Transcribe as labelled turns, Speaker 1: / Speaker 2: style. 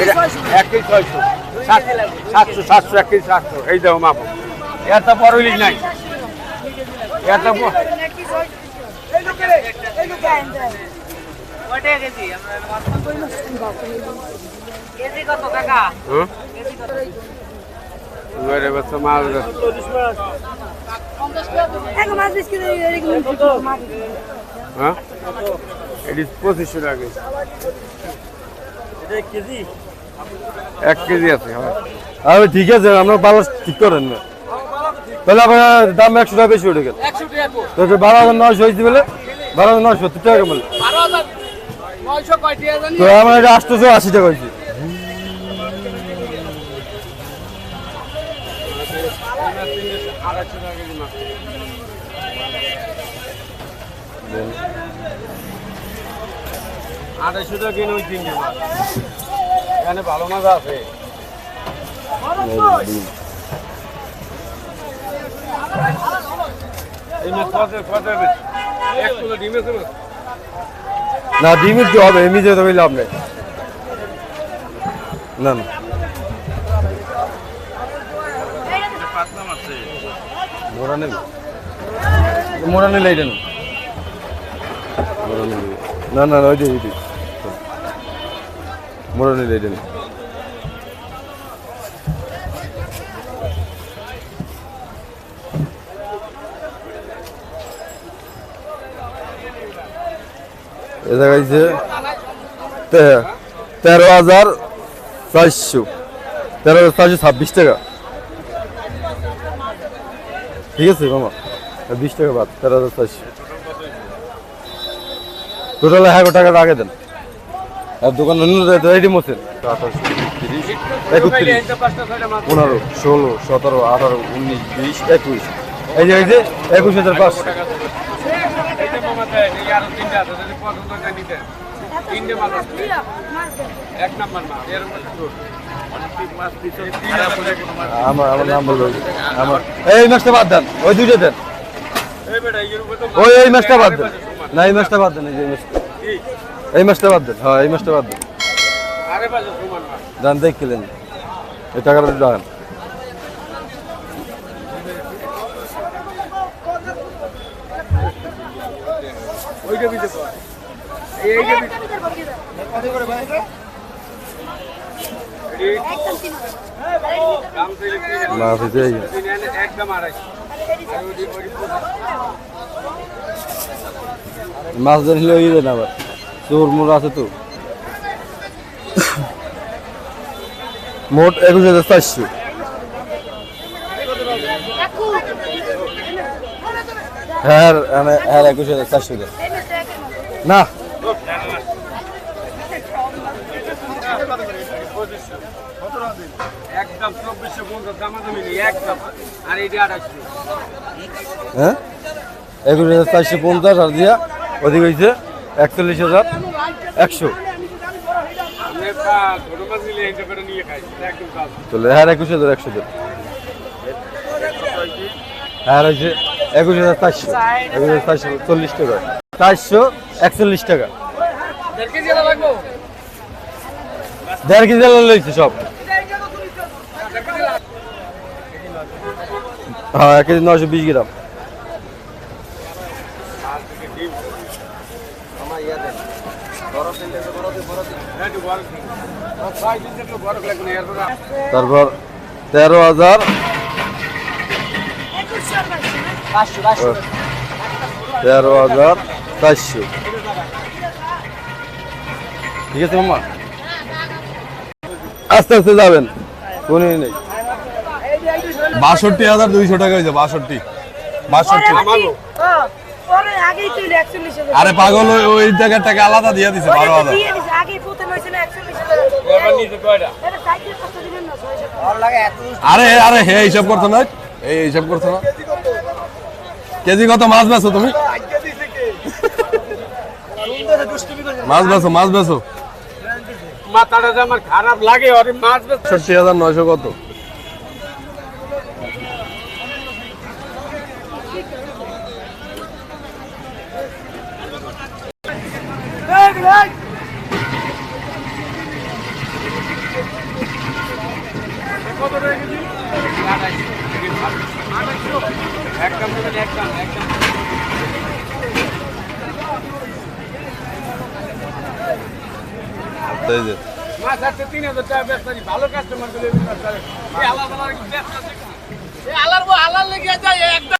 Speaker 1: এটা এক কেজি ছয়শো। সাত- সাতশো সাতশো এক কেজি সাতশো। এই দেখো মাপ। এত বড় ইলিশ নাই। এত
Speaker 2: কেজি? কেজি কাকা?
Speaker 1: হ্যাঁ? মাছ হ্যাঁ? এটি পঁচিশশো টাকা এক কেজি আছে হ্যাঁ।
Speaker 3: ঠিক আছে আপনার বালাস ঠিক করেন না। তাহলে আপনার দাম একশো টাকা বেশি উঠে গেল। তো বারো হাজার নয়শো হয়েছে বলে বারো হাজার নয়শো সত্তর টাকা বলে। তো আমার এটা আটশোশো আশি টাকা হয়েছে।
Speaker 1: আড়াইশো টাকা কিনে ওই তিনটে এখানে ভালো মাছ আছে। না?
Speaker 3: না ডিমের কি হবে এমনি যেতে হবে লাভ নেই। না না। মোড়া নেবে? মোড়া নিলে এটা না না না ওইটাই ওইটাই মোড়া নিলে এটা এ দেখাইছে তেরো হাজার চারশো। তেরো হাজার চারশো ছাব্বিশ টাকা। ঠিক আছে বিশ টাকা বাদ, তেরো হাজার চারশো। টোটাল এগারো টাকাটা আগে দেন। আর দোকান রেডি মোছেন আঠাশো তিরিশ একত্রিশ, পনেরো, ষোলো, সতেরো, আঠারো, উনিশ, বিশ, একুশ এই যে এই যে, একুশ হাজার পাঁচশো। আমার নাম বলব আমার এই মাছটা বাদ দেন, ওই দুইটা দেন ওই এই মাছটা বাদ দেন না এই মাছটা বাদ দেন এই যে মাছটা? এই মাছটা বাদ দেন। হ্যাঁ এই মাছটা বাদ দেন। যান দেখলেন। এই টাকাটা
Speaker 1: এই তিন হাজার, একদম আড়াইশো।
Speaker 3: মাছ ধরে নিলে ওই দেন আবার। চোর মোর আছে তো। মোট একুশ হাজার চারশো। হ্যাঁ হ্যাঁ হ্যাঁ একুশ হাজার না
Speaker 1: একদম চব্বিশশো পঞ্চাশ দামাদামি নেই একদম
Speaker 3: একুশ হাজার চারশো পঞ্চাশ আর দিয়া ওদিকে হয়েছে একচল্লিশ হাজার একশো। তাহলে হ্যাঁ একুশ হাজার, একশো দেন হ্যাঁ হয়েছে একুশ হাজার চারশো, একুশ হাজার চারশো, চল্লিশ টাকা। চারশো একচল্লিশ টাকা।
Speaker 1: দেড় কেজি
Speaker 3: আলু লইছে সব। হ্যাঁ এক কেজি নশো বিশ গ্রাম। তারপর তেরো হাজার। তেরো হাজার চারশো। ঠিক আছে মামা? আস্তে আস্তে যাবেন। কোন নেই।
Speaker 4: বাষট্টি হাজার দুইশো টাকা হয়েছে বাষট্টি। বাষট্টি। আরে পাগল ওই- ওই জায়গার টাকা আলাদা দিয়ে দিছে বারো হাজার।
Speaker 5: দিয়ে দিছে আগে প্রথম হয়েছিল একচল্লিশ হাজার।
Speaker 1: এবার নিচে কয়টা?
Speaker 5: এটা সাইকেল কত দিবেন না ছয়শো
Speaker 4: আরে আরে হে হিসাব করছ না? এই হিসাব করছ না? কেজি কত মাছ বেছো তুমি? মাছ বেছো মাছ বেছো।
Speaker 1: মাথাটা যে আমার খারাপ লাগে ওরে মাছ
Speaker 4: ষাটটি হাজার নয়শো কত? কত টাকা
Speaker 1: মাছ আছে তিন হাজার টাকা ব্যবসা ভালো কাস্টমার আলাদা আলার আলার লেগে যায় একদম